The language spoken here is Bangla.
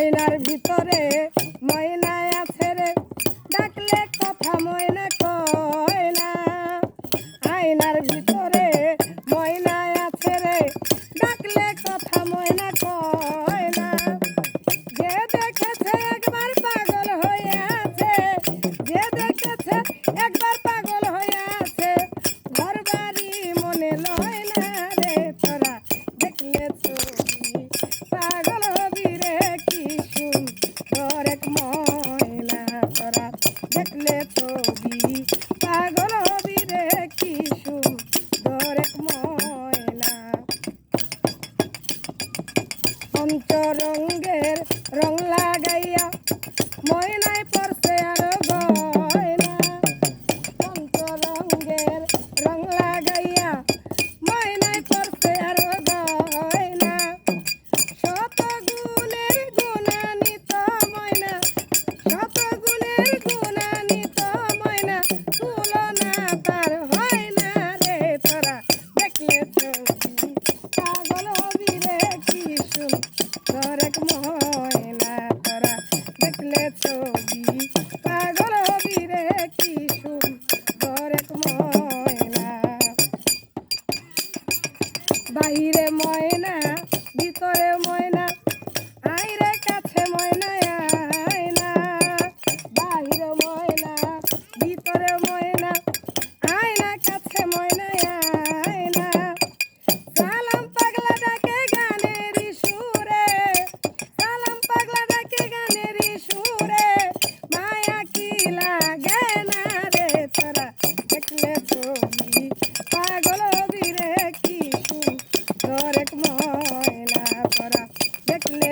ময়নার ভিতরে ময়না আছে রে। ডাকলে কথা ময়না কয়না আয়নার ভিতরে ধরা দেখলে ছবি। পাগল হবি রে কি সুন্দর এক ময়না পঞ্চরঙ্গের রং লাগাইয়া ময়নায় পড়ছে আর দেখলে ছবি পাগল হবি রে কি সুন্দর এক ময়না। বাইরে ময়না ময়লা করা দেখলে